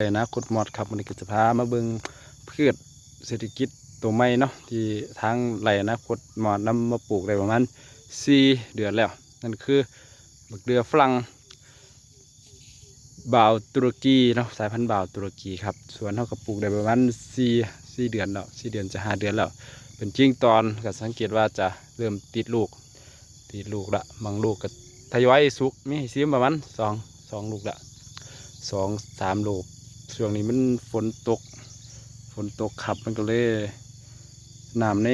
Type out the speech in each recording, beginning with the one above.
เลยนะคุดมอดครับมันก็จะพามาเบิงพืชเศรษฐกิจตัวใหม่เนาะที่ทางไหลนะคุดมอดนำมาปลูกได้ประมาณสี่เดือนแล้ว นั่นคือบักเดือฝรั่งบ่าวตุรกีเนาะสายพันธุ์บ่าวตุรกีครับสวนเท่ากับปลูกได้ประมาณสี่สี่เดือนแล้วสี่เดือนจะห้าเดือนแล้ว เป็นจริงตอนก็สังเกตว่าจะเริ่มติดลูก ติดลูกละบางลูกก็ทยอยสุกมีซิมประมาณสองสองลูกละสองสามลูก ช่วงนี้มันฝนตก ฝนตกขับมันก็เลยน้ำใน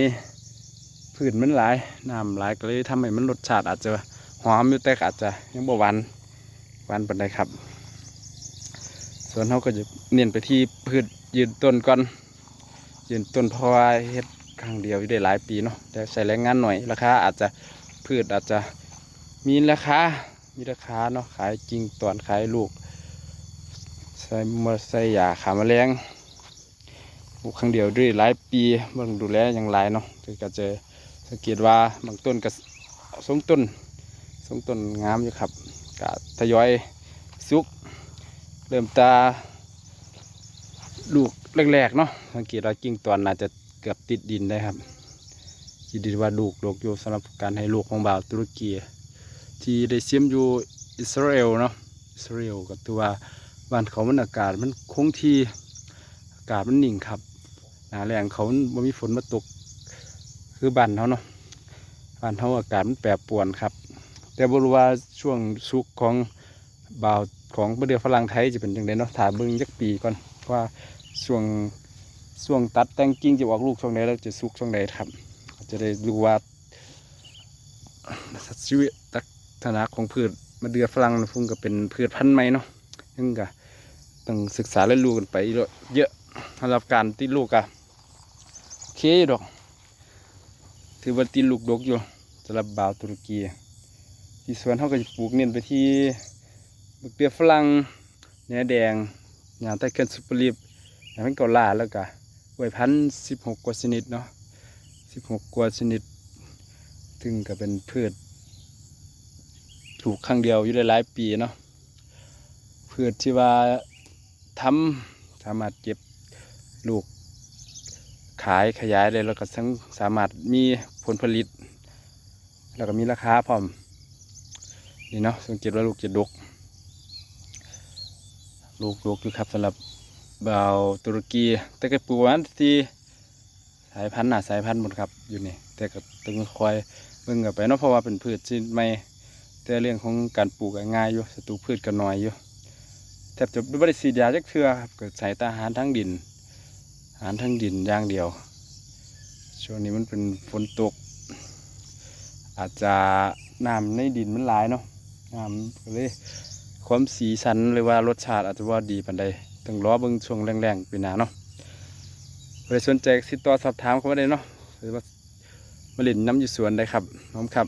พืชมันหลายน้ำหลายก็เลยทำให้มันรสชาติอาจจะหอมอยู่แต่ก็อาจจะยังบ่หวานหวานปานใดครับ ส่วนเขาก็จะเน้นไปที่พืชยืนต้นก่อน ยืนต้นเพราะว่าเฮ็ดครั้งเดียวอยู่ได้หลายปีเนาะแต่ใช้แรงงานหน่อยราคาอาจจะพืชอาจจะมีราคามีราคาเนาะขายจริงตอนขายลูก ส่มาใส่ยาขาแมลงปลูกครั้งเดียวด้วยหลายปีเบิ่งดูแลอย่างหลายเนาะก็จะสังเกตว่าบางต้นก็ทรงต้นทรงต้นงามอยู่ครับก็ทยอยสุก เริ่มตาลูกแรกๆเนาะสังเกตว่ากิ่งตอนน่าจะเกือบติดดินได้ครับที่ดีว่าลูกลูกอยู่สำหรับการให้ลูกของบ่าวตุรกีที่ได้เสียมอยู่อิสราเอลเนาะอิสราเอลก็ถือว่า บ้านเขามันอากาศมันคงที่อากาศมันนิ่งครับหนาแรงเขามันบ่มีฝนมาตก คือบ้านเขาเนาะบ้านเขาอากาศมันแปรปรวนครับ แต่บรู้ว่าช่วงสุกของบ่าวของประเดือฝรั่งไทยจะเป็นยังไงเนาะถามเบิ่งจักปีก่อนว่าช่วงช่วงตัดแต่งกิ่งจะออกลูกช่วงไหนแล้วจะสุกช่วงไหนครับ จะได้รู้ว่าชีวิตลักษณะของพืชมะเดือฝรั่งนะพุ่งก็เป็นพืชพันธุ์ใหม่เนาะ ซึ่งก็ต้องศึกษาเรียนรู้กันไปเยอะสำหรับการติดลูกอะโอเคอยู่ดอก ถือว่าติดลูกดกอยู่สำหรับบาวตุรกีที่สวนเขาก็จะปลูกเน้นไปที่บักเดือฝรั่งเนื้อแดงหญ้าใต้เกินซุปเปอร์ลีฟหญ้าเป็นเกาลาแล้วก็ไว้พันสิบหกกว่าชนิดเนาะสิบหกกว่าชนิดซึ่งก็เป็นพืชปลูกครั้งเดียวอยู่ได้หลายปีเนาะ พืชที่ว่าทำสามารถเก็บลูกขายขยายเลยแล้วก็ทั้งสามารถมีผลผลิต แล้วก็มีราคาพร้อมนี่เนาะสังเกตว่าลูกจะดก ลูกดกอยู่ครับสำหรับบาวตุรกีแต่ก็ปลูกประมาณที่สายพันธุ์หนาสายพันธุ์หมดครับอยู่นี่แต่ก็ต้องคอยเบิ่งกันไปเนาะเพราะว่าเป็นพืชที่ไม่แต่เรื่องของการปลูกง่ายอยู่ศัตรูพืชก็น้อยอยู่ แทบจะไม่ได้สีดยาจักเทือครับก็ใส่ตาหารทั้งดิน อาหารทั้งดินอย่างเดียว ช่วงนี้มันเป็นฝนตก อาจจะน้ำในดินมันหลายเนาะน้ำก็เลยความสีสันหรือว่ารสชาติอาจจะว่าดีปานใดต้องรอเบิ่งช่วงแรงๆปีหน้าเนาะใครสนใจติต่อสอบถามเขามาได้เนาะหรือว่ามาเล่นน้ำอยู่สวนได้ครับน้องครับ